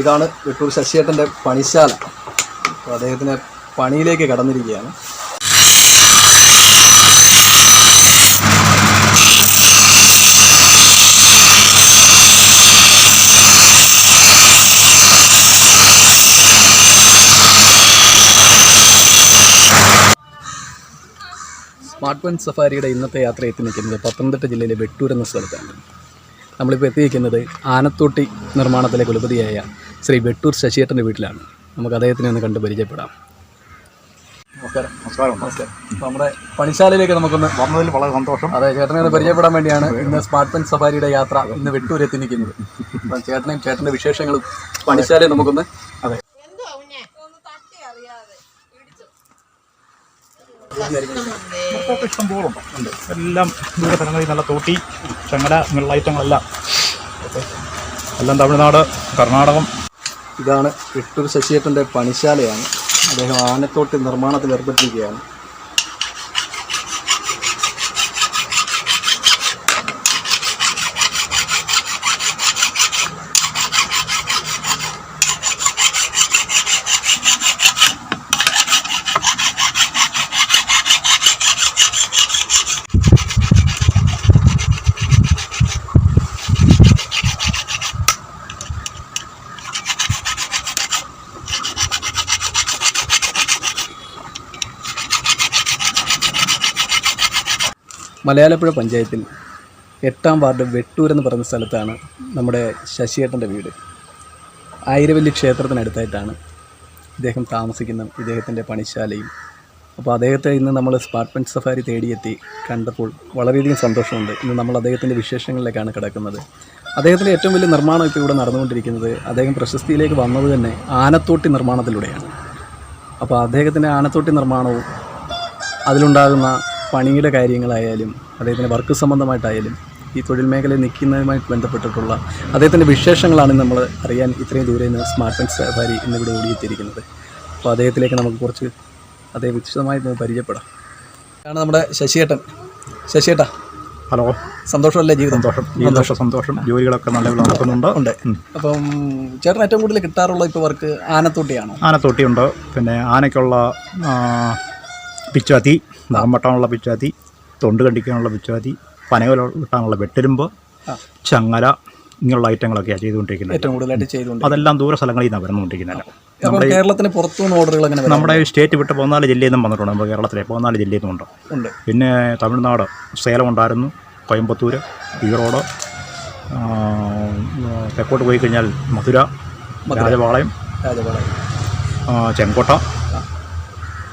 ഇതാണ് വെട്ടൂർ ശശിയേട്ടന്റെ പണിശാല. അപ്പോൾ അദ്ദേഹത്തിന് പണിയിലേക്ക് കടന്നിരിക്കുകയാണ്. സ്മാർട്ട് വൺ സഫാരിയുടെ ഇന്നത്തെ യാത്ര എത്തി നിൽക്കുന്നത് പത്തനംതിട്ട ജില്ലയിലെ വെട്ടൂർ എന്ന സ്ഥലത്താണ്. നമ്മളിപ്പോൾ എത്തിയിരിക്കുന്നത് ആനത്തോട്ടി നിർമ്മാണത്തിലെ കുലപതിയായ ശ്രീ വെട്ടൂർ ശശിയേട്ടന്റെ വീട്ടിലാണ്. നമുക്ക് അദ്ദേഹത്തിനെ ഒന്ന് കണ്ട് പരിചയപ്പെടാം. നമസ്കാരം. നമസ്കാരം. നമസ്കാരം. നമ്മുടെ പണിശാലയിലേക്ക് നമുക്കൊന്ന് വന്നതിൽ വളരെ സന്തോഷം. അതെ ചേട്ടനെ ഒന്ന് പരിചയപ്പെടാൻ വേണ്ടിയാണ് ഇന്ന് സ്മാർട്ട് പെൻ സഫാരിയുടെ യാത്ര ഇന്ന് വെട്ടൂർ എത്തി നിൽക്കുന്നത് അപ്പം ചേട്ടനെയും ചേട്ടന്റെ വിശേഷങ്ങളും പണിശാലയും നമുക്കൊന്ന് അതെ. ഇതൊക്കെ ഇഷ്ടം പോലെ ഉണ്ട്. എല്ലാം വിവിധ സ്ഥലങ്ങളിൽ നല്ല തോട്ടി ചങ്ങല ഇങ്ങനെയുള്ള ഐറ്റങ്ങളെല്ലാം. എല്ലാം തമിഴ്നാട് കർണാടകം. ഇതാണ് വിട്ടൂർ ശശിയേട്ടന്റെ പണിശാലയാണ്. അദ്ദേഹം ആനത്തോട്ടി നിർമ്മാണത്തിൽ ഏർപ്പെട്ടിരിക്കുകയാണ്. മലയാളപ്പുഴ പഞ്ചായത്തിൽ എട്ടാം വാർഡ് വെട്ടൂർ എന്ന് പറയുന്ന സ്ഥലത്താണ് നമ്മുടെ ശശിയേട്ടന്റെ വീട്. ആയിരവല്ലി ക്ഷേത്രത്തിനടുത്തായിട്ടാണ് ഇദ്ദേഹം താമസിക്കുന്ന ഇദ്ദേഹത്തിന്റെ പണിശാലയും. അപ്പോൾ അദ്ദേഹത്തെ ഇന്ന് നമ്മൾ സ്മാർട്ട് പെൻ സഫാരി തേടിയെത്തി കണ്ടപ്പോൾ വളരെയധികം സന്തോഷമുണ്ട്. ഇന്ന് നമ്മൾ അദ്ദേഹത്തിന്റെ വിശേഷങ്ങളിലേക്കാണ് കിടക്കുന്നത്. അദ്ദേഹത്തിന്റെ ഏറ്റവും വലിയ നിർമ്മാണം ഇപ്പോൾ ഇവിടെ നടന്നുകൊണ്ടിരിക്കുന്നത് അദ്ദേഹം പ്രശസ്തിയിലേക്ക് വന്നത് തന്നെ ആനത്തോട്ടി നിർമ്മാണത്തിലൂടെയാണ്. അപ്പോൾ അദ്ദേഹത്തിന്റെ ആനത്തോട്ടി നിർമ്മാണവും അതിലുണ്ടാകുന്ന പണിയുടെ കാര്യങ്ങളായാലും അദ്ദേഹത്തിന്റെ വർക്ക് സംബന്ധമായിട്ടായാലും ഈ തൊഴിൽ മേഖലയിൽ നിൽക്കുന്നതുമായിട്ട് ബന്ധപ്പെട്ടിട്ടുള്ള അദ്ദേഹത്തിന്റെ വിശേഷങ്ങളാണ് നമ്മൾ അറിയാൻ ഇത്രയും ദൂരെ നിന്ന് സ്മാർട്ട് ഫോൺ സഫാരി എന്നിവിടെ ഓടിയെത്തിയിരിക്കുന്നത്. അപ്പോൾ അദ്ദേഹത്തിലേക്ക് നമുക്ക് കുറച്ച് അദ്ദേഹം വിശദമായി പരിചയപ്പെടാം. ആണ് നമ്മുടെ ശശിയേട്ടൻ. ശശിയേട്ടാ ഹലോ. സന്തോഷമല്ലേ ജീവിതം? സന്തോഷം. സന്തോഷം സന്തോഷം. ജോലികളൊക്കെ നല്ല നടക്കുന്നുണ്ട്. ഉണ്ട്. അപ്പം ചേട്ടൻ ഏറ്റവും കൂടുതൽ കിട്ടാറുള്ള ഇപ്പോൾ വർക്ക് ആനത്തോട്ടിയാണോ? ആനത്തോട്ടിയുണ്ട്. പിന്നെ ആനയ്ക്കുള്ള ആ, പിച്ചാത്തി വെട്ടാനുള്ള പിച്ചാത്തി തൊണ്ട് കണ്ടിക്കാനുള്ള പിച്ചാത്തി പനയോല കിട്ടാനുള്ള വെട്ടരുമ്പ് ചങ്ങല ഇങ്ങനെയുള്ള ഐറ്റങ്ങളൊക്കെയാണ് ചെയ്തുകൊണ്ടിരിക്കുന്നത്. ഏറ്റവും കൂടുതലായിട്ട് അതെല്ലാം ദൂര സ്ഥലങ്ങളിൽ നിന്നാണ് വരുന്നുകൊണ്ടിരിക്കുന്നത് നമ്മുടെ കേരളത്തിന് പുറത്തുനിന്ന് ഓർഡറുകൾ അങ്ങനെ? നമ്മുടെ സ്റ്റേറ്റ് വിട്ട് പതിനാല് ജില്ലയിൽ നിന്നും വന്നിട്ടുണ്ട്. നമ്മുടെ കേരളത്തിലെ പതിനാല് ജില്ലയിൽ നിന്നുണ്ട് ഉണ്ട്. പിന്നെ തമിഴ്നാട് സേലം ഉണ്ടായിരുന്നു കോയമ്പത്തൂർ ഈറോഡ് തെക്കോട്ട് പോയി കഴിഞ്ഞാൽ മധുര രാജപാളയം രാജപാളയം. ചെങ്കോട്ട.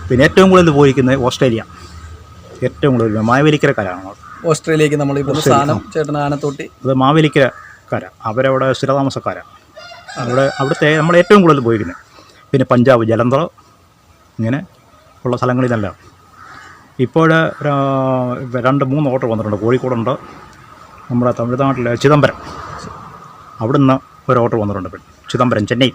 പിന്നെ ഏറ്റവും കൂടുതൽ പോയിരിക്കുന്നത് ഓസ്ട്രേലിയ. ഏറ്റവും കൂടുതൽ മാവേലിക്കരക്കാരാണ് ഓസ്ട്രേലിയക്ക് നമ്മൾ ഇപ്പോൾ സ്ഥാനം ചേട്ടൻ ആനത്തോട്ടി. അത് മാവേലിക്കര കര അവരവിടെ സ്ഥിരതാമസക്കാരാണ്. അവിടെ അവിടുത്തെ നമ്മൾ ഏറ്റവും കൂടുതൽ പോയിരിക്കുന്നത്. പിന്നെ പഞ്ചാബ് ജലന്ധർ ഇങ്ങനെ ഉള്ള സ്ഥലങ്ങളിലെല്ലാം ഇപ്പോൾ രണ്ട് മൂന്ന് ഓർഡർ വന്നിട്ടുണ്ട്. കോഴിക്കോടുണ്ട്. നമ്മുടെ തമിഴ്നാട്ടിലെ ചിദംബരം. അവിടുന്ന് ഒരു ഓർഡർ വന്നിട്ടുണ്ട് ചിദംബരം ചെന്നൈ.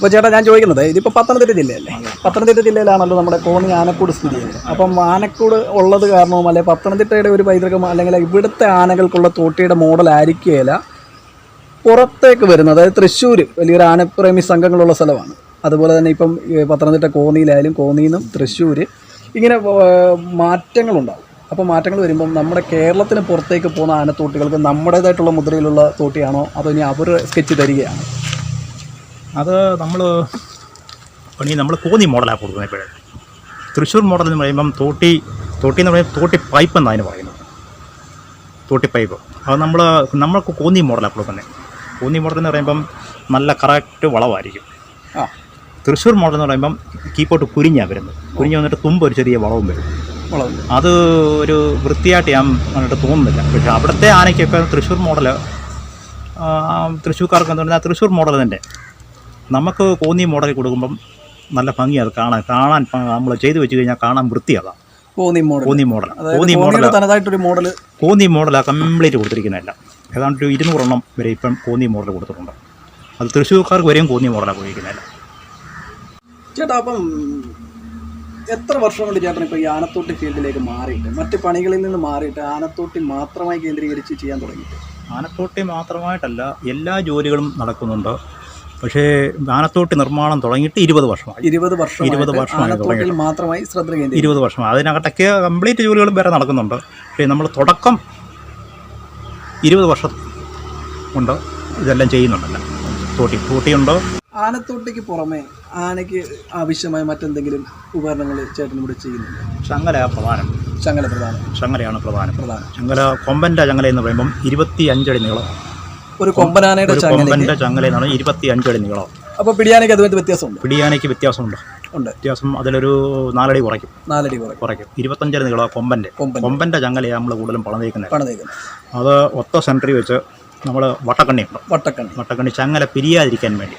അപ്പോൾ ചേട്ടാ ഞാൻ ചോദിക്കുന്നത് ഇതിപ്പോൾ പത്തനംതിട്ട ജില്ലയല്ലേ? പത്തനംതിട്ട ജില്ലയിലാണല്ലോ നമ്മുടെ കോന്നി ആനക്കൂട് സ്ഥിതി ചെയ്യുന്നത്. അപ്പം ആനക്കൂട് ഉള്ളത് കാരണവും അല്ലെ പത്തനംതിട്ടയുടെ ഒരു പൈതൃകം അല്ലെങ്കിൽ ഇവിടുത്തെ ആനകൾക്കുള്ള തോട്ടിയുടെ മോഡൽ ആയിരിക്കുകയില്ല പുറത്തേക്ക് വരുന്നത്. അതായത് തൃശ്ശൂർ വലിയൊരു ആനപ്രേമി സംഘങ്ങളുള്ള സ്ഥലമാണ്. അതുപോലെ തന്നെ ഇപ്പം പത്തനംതിട്ട കോന്നിയിലായാലും കോന്നിയിൽ നിന്നും തൃശ്ശൂർ ഇങ്ങനെ മാറ്റങ്ങളുണ്ടാകും അപ്പോൾ മാറ്റങ്ങൾ വരുമ്പം നമ്മുടെ കേരളത്തിന് പുറത്തേക്ക് പോകുന്ന ആനത്തോട്ടികൾക്ക് നമ്മുടേതായിട്ടുള്ള മുദ്രയിലുള്ള തോട്ടിയാണോ? അതോ ഇനി അവർ സ്കെച്ച് തരികയാണ്? അത് നമ്മൾ പണി നമ്മൾ കോന്നി മോഡലാണ് കൊടുക്കുന്നത് ഇപ്പോഴേ. തൃശ്ശൂർ മോഡൽ എന്ന് പറയുമ്പം തോട്ടി തോട്ടി എന്ന് പറയുമ്പോൾ തോട്ടി പൈപ്പ് എന്നാണ് അതിന് പറയുന്നത്. തോട്ടി പൈപ്പ്. അത് നമ്മൾ നമ്മൾക്ക് കോന്നി മോഡലാണ് കൊടുക്കുന്നത്. കോന്നി മോഡൽ എന്ന് പറയുമ്പം നല്ല കറക്റ്റ് വളവായിരിക്കും. ആ. തൃശ്ശൂർ മോഡൽ എന്ന് പറയുമ്പം കീപ്പോട്ട് കുരിഞ്ഞാണ് വരുന്നത്. കുരിഞ്ഞ് വന്നിട്ട് തുമ്പ് ഒരു ചെറിയ വളവും വരും. അത് ഒരു വൃത്തിയായിട്ട് ഞാൻ കണ്ടിട്ട് തോന്നുന്നില്ല. പക്ഷേ അവിടുത്തെ ആനയ്ക്കൊക്കെ തൃശ്ശൂർ മോഡൽ തൃശ്ശൂർക്കാർക്ക് എന്ന് പറഞ്ഞാൽ തൃശ്ശൂർ മോഡൽ തന്നെ. നമുക്ക് കോന്നി മോഡൽ കൊടുക്കുമ്പം നല്ല ഭംഗിയാണ് കാണാൻ കാണാൻ നമ്മൾ ചെയ്തു വെച്ച് കഴിഞ്ഞാൽ കാണാൻ വൃത്തിയാകാം. Konni model Konni model Konni model തനതായിട്ടൊരു model Konni മോഡലാണ് കംപ്ലീറ്റ് കൊടുത്തിരിക്കുന്നതല്ല. ഏതാണ്ട് ഒരു ഇരുന്നൂറെണ്ണം വരെ ഇപ്പം കോന്നി മോഡൽ കൊടുത്തിട്ടുണ്ട്. അത് തൃശ്ശൂർക്കാർക്ക് വരെയും കോന്നി മോഡലാണ് പോയിരിക്കുന്നതല്ല ചേട്ടാ അപ്പം എത്ര വർഷം കൊണ്ട് ചേട്ടൻ ഇപ്പോൾ ഈ ആനത്തോട്ടി ഫീൽഡിലേക്ക് മാറിയിട്ട് മറ്റ് പണികളിൽ നിന്ന് മാറിയിട്ട് ആനത്തോട്ടി മാത്രമായി കേന്ദ്രീകരിച്ച് ചെയ്യാൻ തുടങ്ങിയിട്ട്? ആനത്തോട്ടി മാത്രമായിട്ടല്ല എല്ലാ ജോലികളും നടക്കുന്നുണ്ട്. പക്ഷേ ആനത്തോട്ടി നിർമ്മാണം തുടങ്ങിയിട്ട് ഇരുപത് വർഷമായി. ഇരുപത് വർഷം ഇരുപത് വർഷമായി തുടങ്ങിയത് മാത്രമായി ശ്രദ്ധ ഇരുപത് വർഷം അതിനകത്തൊക്കെ കംപ്ലീറ്റ് ജോലികളും വരെ നടക്കുന്നുണ്ട്. പക്ഷേ നമ്മൾ തുടക്കം ഇരുപത് വർഷം കൊണ്ട് ഇതെല്ലാം ചെയ്യുന്നുണ്ടല്ല. തോട്ടി തോട്ടിയുണ്ട്? ആനത്തോട്ടിക്ക് പുറമെ ആനയ്ക്ക് ആവശ്യമായ മറ്റെന്തെങ്കിലും ഉപകരണങ്ങൾ ചേട്ടൻ ഇവിടെ ചെയ്യുന്നുണ്ട്? ചങ്ങല പ്രധാനം. ചങ്ങല പ്രധാനം. ചങ്ങലയാണ് പ്രധാനം. പ്രധാനം. ചങ്ങല കൊമ്പന്റെ ചങ്ങല എന്ന് പറയുമ്പം ഇരുപത്തി അഞ്ചടി നീളം ഒരു കൊമ്പനാനയുടെ ചങ്ങലയുടെ ചങ്ങലാണ് ഇരുപത്തി അഞ്ചടി നീളം. അപ്പോൾ പിടിയാനയ്ക്ക് അതുമായിട്ട് വ്യത്യാസമുണ്ട്? പിടിയാനയ്ക്ക് വ്യത്യാസമുണ്ട്. ഉണ്ട്. വ്യത്യാസം അതിലൊരു നാലടി കുറയ്ക്കും. നാലടി കുറയ്ക്കും. കുറയ്ക്കും. ഇരുപത്തഞ്ചര നീളം കൊമ്പന്റെ കൊമ്പൻ കൊമ്പന്റെ ചങ്ങലയാണ് നമ്മൾ കൂടുതലും പണിതേക്കുന്നത് പണിതേക്കുന്നത് അത് ഒത്ത സെന്ററിൽ വെച്ച് നമ്മൾ വട്ടക്കണ്ണി ഉണ്ട് വട്ടക്കണ്ണി. വട്ടക്കണ്ണി ചങ്ങല പിരിയാതിരിക്കാൻ വേണ്ടി.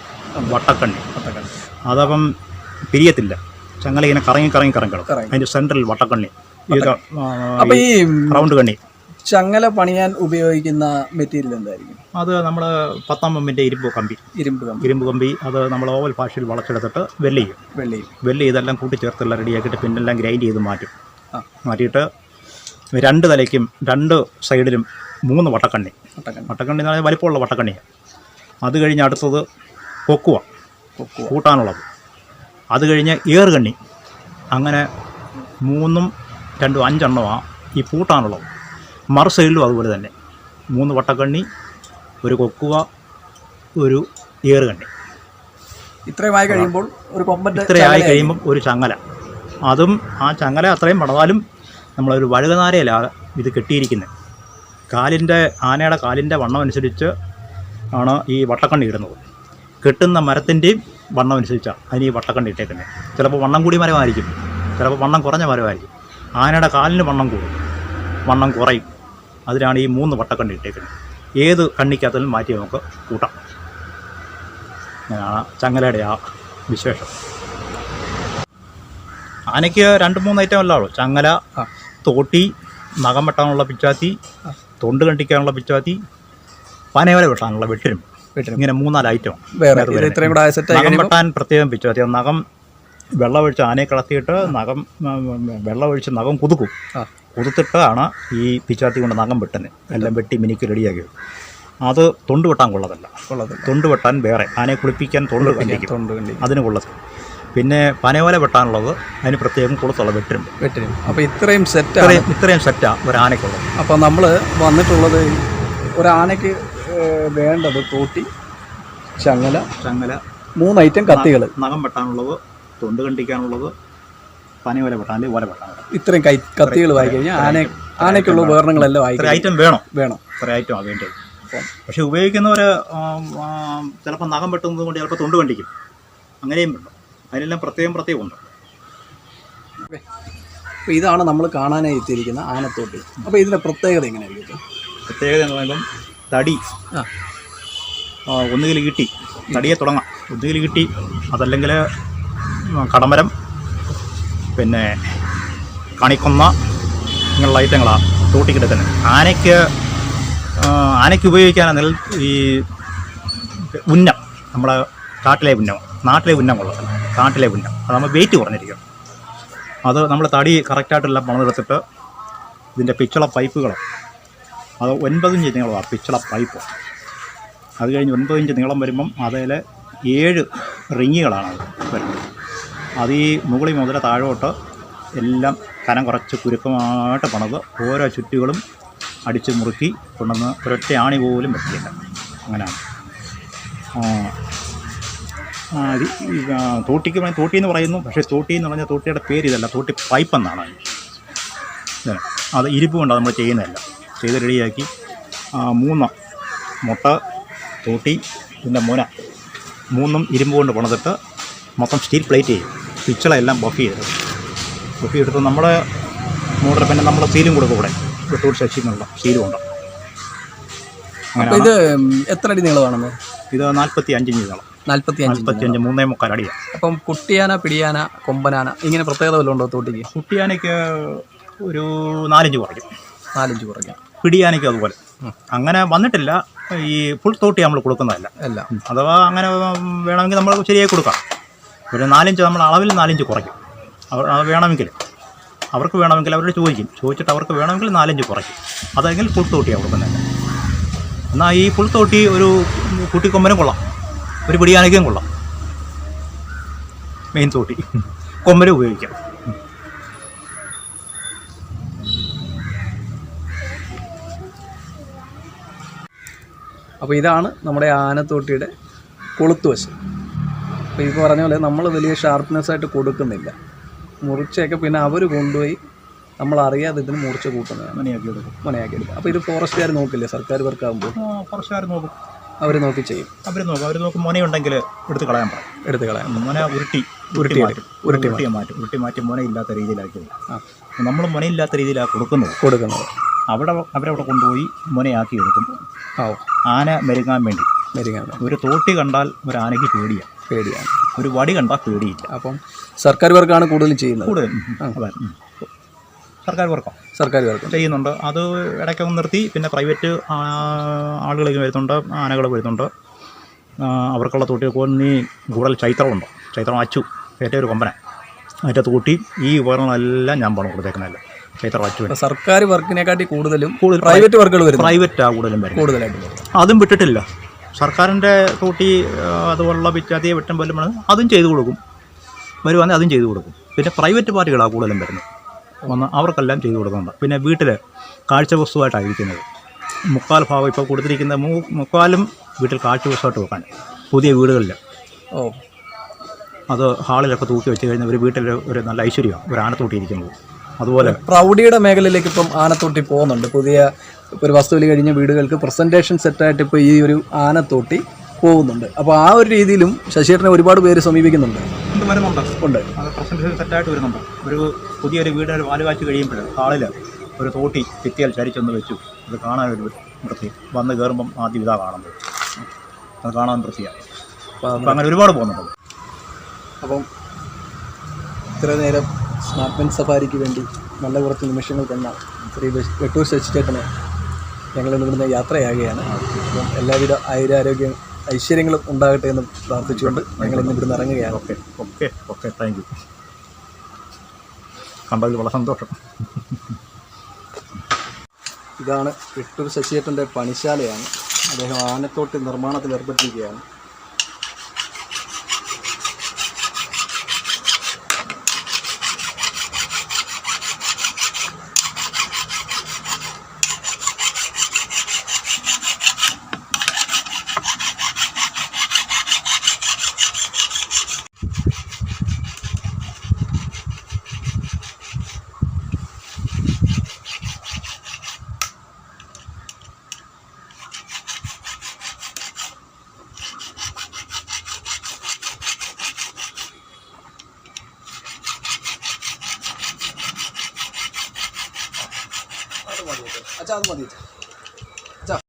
വട്ടക്കണ്ണി. വട്ടക്കണ്ണി. അതപ്പം പിരിയത്തില്ല. ചങ്ങല ഇങ്ങനെ കറങ്ങി കറങ്ങി കറങ്ങി കിടക്കും. അതിന്റെ സെന്ററിൽ വട്ടക്കണ്ണി. ഈ റൗണ്ട് കണ്ണി. ചങ്ങല പണിയാൻ ഉപയോഗിക്കുന്ന മെറ്റീരിയൽ എന്തായിരിക്കും? അത് നമ്മൾ പത്താം പമ്പിന്റെ ഇരുമ്പ് കമ്പി. ഇരുമ്പ് കമ്പി. ഇരുമ്പ് കമ്പി അത് നമ്മൾ ഓവൽ ഭാഷയിൽ വളച്ചെടുത്തിട്ട് വെല്ല് ചെയ്യും. വെല്ല് ചെയ്യും. വെല്ല് ചെയ്തെല്ലാം കൂട്ടിച്ചേർത്തെല്ലാം റെഡിയാക്കിയിട്ട് പിന്നെല്ലാം ഗ്രൈൻഡ് ചെയ്ത് മാറ്റും. മാറ്റിയിട്ട് രണ്ട് തലയ്ക്കും രണ്ട് സൈഡിലും മൂന്ന് വട്ടക്കണ്ണി. വട്ടക്കണ്ണി. വട്ടക്കണ്ണി എന്ന് പറഞ്ഞാൽ വലിപ്പമുള്ള വട്ടക്കണ്ണിയാണ് അത് കഴിഞ്ഞ് അടുത്തത് കൊക്കുവ. കൊക്കുവ. കൂട്ടാനുള്ളത്. അത് കഴിഞ്ഞ് ഏറുകണ്ണി. അങ്ങനെ മൂന്നും രണ്ടും അഞ്ചെണ്ണമാണ് ഈ പൂട്ടാനുള്ളത്. മറു സൈഡിലും അതുപോലെ തന്നെ. മൂന്ന് വട്ടക്കണ്ണി ഒരു കൊക്കുവ ഒരു ഏറുകണ്ണി. ഇത്രയുമായി കഴിയുമ്പോൾ ഒരു കൊമ്പന്റെ ഇത്രയായി കഴിയുമ്പോൾ ഒരു ചങ്ങല. അതും ആ ചങ്ങല അത്രയും പടതാലും നമ്മളൊരു വഴുകനാരയിലാണ് ഇത് കെട്ടിയിരിക്കുന്നത്. കാലിന്റെ ആനയുടെ കാലിന്റെ വണ്ണം അനുസരിച്ച് ആണ് ഈ വട്ടക്കണ്ണി ഇടുന്നത്. കെട്ടുന്ന മരത്തിന്റെയും വണ്ണം അനുസരിച്ചാണ് അതിന് ഈ വട്ടക്കണ്ണി ഇട്ടേക്കുന്നത്. ചിലപ്പോൾ വണ്ണം കൂടിയ മരമായിരിക്കും. ചിലപ്പോൾ വണ്ണം കുറഞ്ഞ മരമായിരിക്കും. ആനയുടെ കാലിന് വണ്ണം കൂടും. വണ്ണം കുറയും. അതിനാണ് ഈ മൂന്ന് വട്ടക്കണ്ണി ഇട്ടേക്കുന്നത്. ഏത് കണ്ണിക്കകത്തും മാറ്റി നമുക്ക് കൂട്ടാം. അങ്ങനെയാണ് ചങ്ങലയുടെ ആ വിശേഷം. ആനയ്ക്ക് രണ്ട് മൂന്ന് ഐറ്റം അല്ല ഉള്ളൂ. ചങ്ങല തോട്ടി നഖം വെട്ടാനുള്ള പിച്ചാത്തി തൊണ്ട് കണ്ടിക്കാനുള്ള പിച്ചാത്തി പനയോല വെട്ടാനുള്ള വെട്ടിരും വെട്ടിനും ഇങ്ങനെ മൂന്നാൽ ഐറ്റം നഖം വെട്ടാൻ പ്രത്യേകം പിച്ചാത്തി. നഖം വെള്ളമൊഴിച്ച് ആനയെ കിടത്തിയിട്ട് നഖം വെള്ളമൊഴിച്ച് നഖം കുതുക്കും. ആ കുതുത്തിട്ടാണ് ഈ പിച്ചാത്തി കൊണ്ട് നഖം വെട്ടുന്നത് എല്ലാം വെട്ടി മിനിക്ക് റെഡിയാക്കി. അത് തൊണ്ട് വെട്ടാൻ കൊള്ളതല്ല തൊണ്ട് വെട്ടാൻ വേറെ. ആനയെ കുളിപ്പിക്കാൻ തൊണ്ട് കണ്ടിക്കും തൊണ്ട് അതിന് കൊള്ളത് പിന്നെ പനയോല വെട്ടാനുള്ളത് അതിന് പ്രത്യേകം കൊളുത്തുള്ള വെട്ടിരും വെട്ടിനും അപ്പോൾ ഇത്രയും സെറ്റ് ഇത്രയും സെറ്റാണ് ഒരു ആനയ്ക്കുള്ളത് അപ്പോൾ നമ്മൾ വന്നിട്ടുള്ളത് ഒരാനയ്ക്ക് ആനയ്ക്ക് വേണ്ടത് തോട്ടി ചങ്ങല ചങ്ങല മൂന്ന് ഐറ്റം കത്തികൾ നഖം വെട്ടാനുള്ളത് തൊണ്ട് കണ്ടിക്കാനുള്ളത് വെട്ടാൻ അല്ലെങ്കിൽ ഓല വെട്ടാനുള്ളത് ഇത്രയും കൈ കത്തികളുമായി കഴിഞ്ഞാൽ ആന ആനയ്ക്കുള്ള ഉപകരണങ്ങളെല്ലാം വായിക്കും ഐറ്റം വേണം. വേണം. ഇത്രയും ഐറ്റം ആ വേണ്ടത് പക്ഷെ ഉപയോഗിക്കുന്നവർ ചിലപ്പോൾ നഖം വെട്ടുന്നത് കൊണ്ട് ചിലപ്പോൾ തൊണ്ട് കണ്ടിക്കും അങ്ങനെയും വേണം അതിനെല്ലാം പ്രത്യേകം പ്രത്യേകം ഉണ്ട്? അപ്പോൾ ഇതാണ് നമ്മൾ കാണാനായി എത്തിയിരിക്കുന്ന ആനത്തോട്ടി. അപ്പോൾ ഇതിന്റെ പ്രത്യേകത എങ്ങനെയായിരിക്കും പ്രത്യേകത എന്ന് പറയുമ്പം തടി. ഒന്നുകിൽ കിട്ടി. തടിയെ തുടങ്ങാം. ഒന്നുകിൽ കിട്ടി. അതല്ലെങ്കിൽ കടമരം പിന്നെ കണിക്കൊന്ന ഇങ്ങനെയുള്ള ഐറ്റങ്ങളാണ് തൂട്ടിക്കിടക്കുന്നത് ആനയ്ക്ക് ആനയ്ക്ക് ഉപയോഗിക്കാനാണ് നെൽ ഈ ഉന്നം നമ്മളെ കാട്ടിലെ ഉന്നം നാട്ടിലെ ഉന്നം കൊള്ളത്തില്ല കാട്ടിലെ ഉന്നം. അത് നമ്മൾ വെയിറ്റ് കുറഞ്ഞിരിക്കും. അത് നമ്മൾ തടി കറക്റ്റായിട്ടെല്ലാം പണിതെടുത്തിട്ട് ഇതിന്റെ പിച്ചള പൈപ്പുകൾ അത് ഒൻപത് ഇഞ്ച് നീളമാണ് പിച്ചള പൈപ്പ്. അത് കഴിഞ്ഞ് ഒൻപത് ഇഞ്ച് നീളം വരുമ്പം അതിൽ ഏഴ് റിങ്ങുകളാണ് വരുന്നത്. അത് ഈ മുകളിൽ മുതൽ താഴോട്ട് എല്ലാം കനം കുറച്ച് കുരുക്കമായിട്ട് പണത് ഓരോ ചുറ്റുകളും അടിച്ച് മുറുക്കി കൊണ്ടുവന്ന് ഒരൊറ്റ ആണി പോലും വെക്കില്ല. അങ്ങനെയാണ്. തൂട്ടിക്ക് പറയും തോട്ടി എന്ന് പറയുന്നു. പക്ഷേ തോട്ടി എന്ന് പറഞ്ഞാൽ തോട്ടിയുടെ പേര് ഇതല്ല. തോട്ടി പൈപ്പ് എന്നാണ്. അത് ഇരിപ്പ് കൊണ്ടാണ് നമ്മൾ ചെയ്യുന്നതല്ല. ചെയ്ത് റെഡിയാക്കി. മൂന്ന് മുട്ട തോട്ടി പിന്നെ മുന. മൂന്നും ഇരുമ്പ് കൊണ്ട് പണിതിട്ട് മൊത്തം സ്റ്റീൽ പ്ലേറ്റ് ചെയ്യും. പിച്ചളെല്ലാം ബഫ് ചെയ്ത്. ബഫ് ചെയ്തിട്ട് നമ്മുടെ മോട്ടർ പിന്നെ നമ്മൾ സീലും കൊടുക്കും ഇവിടെ. വെട്ടൂർ ശശി എന്നുള്ള സീലും ഉണ്ട്. അങ്ങനെ ഇത് എത്ര അടി നീളമാണെന്ന് ഇത് നാൽപ്പത്തി അഞ്ച് നീളം. നാൽപ്പത്തി അഞ്ച് നാൽപ്പത്തി അഞ്ച് മൂന്നേ മുക്കാൽ അടിയാണ് അപ്പം കുട്ടിയാന പിടിയാന കൊമ്പനാന ഇങ്ങനെ പ്രത്യേകത വല്ലതും ഉണ്ടോ തോട്ടിക്ക്? കുട്ടിയാനയ്ക്ക് ഒരു നാലഞ്ച് കുറയ്ക്കും. നാലഞ്ച് കുറയ്ക്കാം. പിടിയാനയ്ക്ക് അതുപോലെ. അങ്ങനെ വന്നിട്ടില്ല. ഈ ഫുൾ തോട്ടി നമ്മൾ കൊടുക്കുന്നതല്ല. അല്ല. അഥവാ അങ്ങനെ വേണമെങ്കിൽ നമ്മൾ ശരിയായി കൊടുക്കാം. ഒരു നാലിഞ്ച് നമ്മൾ അളവിൽ നാലിഞ്ച് കുറയ്ക്കും. അവർ വേണമെങ്കിൽ. അവർക്ക് വേണമെങ്കിൽ അവരോട് ചോദിക്കും. ചോദിച്ചിട്ട് അവർക്ക് വേണമെങ്കിൽ നാലഞ്ച് കുറയ്ക്കും. അതെങ്കിൽ ഫുൾ തോട്ടിയാണ് കൊടുക്കുന്നത്. എന്നാൽ ഈ ഫുൾ തോട്ടി ഒരു കുട്ടിക്കൊമ്പനും കൊള്ളാം. ഒരു പിടിയാനയ്ക്കും കൊള്ളാം. മെയിൻ തോട്ടി. കൊമ്പനും ഉപയോഗിക്കാം. അപ്പോൾ ഇതാണ് നമ്മുടെ ആനത്തോട്ടിയുടെ കൊളുത്തുവശം. അപ്പോൾ ഈ പറഞ്ഞ പോലെ നമ്മൾ വലിയ ഷാർപ്നെസ് ആയിട്ട് കൊടുക്കുന്നില്ല. മുറിച്ചൊക്കെ പിന്നെ അവർ കൊണ്ടുപോയി നമ്മൾ അറിയാതെ ഇതിന് മുറിച്ച് കൂട്ടുന്നതാണ് മണിയാക്കി എടുക്കും. മണിയാക്കി എടുക്കും. അപ്പോൾ ഇത് ഫോറസ്റ്റുകാർ നോക്കില്ലേ? സർക്കാർ വർക്കാകുമ്പോൾ ഫോറസ്റ്റുകാർ നോക്കും. അവർ നോക്കി ചെയ്യും. അവർ നോക്കും. അവർ നോക്കും മുനയുണ്ടെങ്കിൽ എടുത്ത് കളയാൻ പറയും. എടുത്ത് കളയാം മുന ഉരുട്ടി ഉരുട്ടി മാറ്റും. ഉരുട്ടി ഉരുട്ടി മാറ്റും. ഉരുട്ടി മാറ്റി മുനയില്ലാത്ത രീതിയിലാക്കി ആ. നമ്മൾ മുനയില്ലാത്ത രീതിയിലാണ് കൊടുക്കുന്നത്. കൊടുക്കുന്നത്. അവിടെ അവരവിടെ കൊണ്ടുപോയി മുനയാക്കി എടുക്കും. ആ. ആന മെരുങ്ങാൻ വേണ്ടി. മെരുങ്ങാൻ ഒരു തോട്ടി കണ്ടാൽ ഒരു ആനയ്ക്ക് പേടിയാണ് പേടിയാണ്. ഒരു വടി കണ്ടാൽ പേടിയില്ല. അപ്പം സർക്കാർ വർക്കാണ് കൂടുതലും ചെയ്യുന്നത്. കൂടുതൽ സർക്കാർ വർക്കോ? സർക്കാർ വർക്ക്? ചെയ്യുന്നുണ്ട്. അത് ഇടയ്ക്ക് നിർത്തി പിന്നെ പ്രൈവറ്റ് ആളുകളൊക്കെ വരുന്നുണ്ട് ആനകൾ വരുന്നുണ്ട്. അവർക്കുള്ള തൊട്ടി കൊന്നി കൂടുതൽ ചൈത്രമുണ്ട്. ചൈത്രം അച്ചു. ഏറ്റവും ഒരു കൊമ്പന. അതിന്റെ തൂട്ടി ഈ ഉപകരണങ്ങളെല്ലാം ഞാൻ പണം കൊടുത്തേക്കുന്നതല്ല. ചൈത്രം അച്ചു. സർക്കാർ വർക്കിനെക്കാട്ടി കൂടുതലും കൂടുതൽ പ്രൈവറ്റ് വർക്കുകൾ വരും പ്രൈവറ്റാണ് കൂടുതലും വരും കൂടുതലായിട്ട് അതും വിട്ടിട്ടില്ല. സർക്കാരിന്റെ തോട്ടി അതുപോലുള്ള വിറ്റാതിയെ വെട്ടം പോലും അതും ചെയ്തു കൊടുക്കും. വരുവാണെങ്കിൽ അതും ചെയ്തു കൊടുക്കും. പിന്നെ പ്രൈവറ്റ് പാർട്ടികളാണ് കൂടുതലും വരുന്നത്. വന്ന് അവർക്കെല്ലാം ചെയ്തു കൊടുക്കുന്നുണ്ട്. പിന്നെ വീട്ടിൽ കാഴ്ച വസ്തുവായിട്ടാണ് ഇരിക്കുന്നത്. മുക്കാൽ ഭാഗം ഇപ്പോൾ കൊടുത്തിരിക്കുന്ന മു മുക്കാലും വീട്ടിൽ കാഴ്ച വസ്തുവായിട്ട് വെക്കാൻ. പുതിയ വീടുകളിൽ ഓ. അത് ഹാളിലൊക്കെ തൂക്കി വെച്ച് കഴിഞ്ഞാൽ ഒരു വീട്ടിൽ ഒരു നല്ല ഐശ്വര്യമാണ്. ഒരു ആനത്തൂട്ടിയിരിക്കുന്നത് അതുപോലെ പ്രൗഢിയുടെ മേഖലയിലേക്ക് ഇപ്പം ആനത്തോട്ടി പോകുന്നുണ്ട്. പുതിയ ഒരു വസ്തുവിൽ കഴിഞ്ഞ വീടുകൾക്ക് പ്രസന്റേഷൻ സെറ്റായിട്ട് ഇപ്പോൾ ഈ ഒരു ആനത്തോട്ടി പോകുന്നുണ്ട്. അപ്പോൾ ആ ഒരു രീതിയിലും ശശിയേട്ടനെ ഒരുപാട് പേര് സമീപിക്കുന്നുണ്ട്. വരുന്നുണ്ട്. ഉണ്ട്. അത് പ്രസന്റേഷൻ സെറ്റായിട്ട് വരുന്നുണ്ട്. ഒരു പുതിയൊരു വീട് ഒരു വാൽ കാച്ച് കഴിയുമ്പോൾ ഹാളിൽ ഒരു തോട്ടി ഭിത്തിയാൽ ചരിച്ചൊന്ന് വെച്ചു. അത് കാണാൻ ഒരു വൃത്തി. വന്ന് കയറുമ്പം ആദ്യം ഇതാ കാണുന്നത്. അത് കാണാൻ വൃത്തിയാണ് അപ്പോൾ അപ്പം അങ്ങനെ ഒരുപാട് പോകുന്നുണ്ട്. അപ്പം ഇത്ര നേരം സ്മാർട്ട് ഫോൺ സഫാരിക്ക് വേണ്ടി നല്ല കുറച്ച് നിമിഷങ്ങൾ തന്ന ശ്രീ വെട്ടൂർ ശശിചേട്ടന് ഞങ്ങൾ ഇവിടുന്ന് യാത്രയാകുകയാണ്. അപ്പം എല്ലാവിധ ആയുരാരോഗ്യ ഐശ്വര്യങ്ങളും ഉണ്ടാകട്ടെ എന്ന് പ്രാർത്ഥിച്ചുകൊണ്ട് ഞങ്ങൾ ഇന്ന് ഇവിടുന്ന് ഇറങ്ങുകയാണ്. Okay okay okay thank you കണ്ടതിൽ വളരെ സന്തോഷം. ഇതാണ് വിട്ടൂർ ശശിയേട്ടന്റെ പണിശാലയാണ്. അദ്ദേഹം ആനത്തോട്ടി നിർമ്മാണത്തിൽ ഏർപ്പെട്ടിരിക്കുകയാണ്. 하는 거 되지.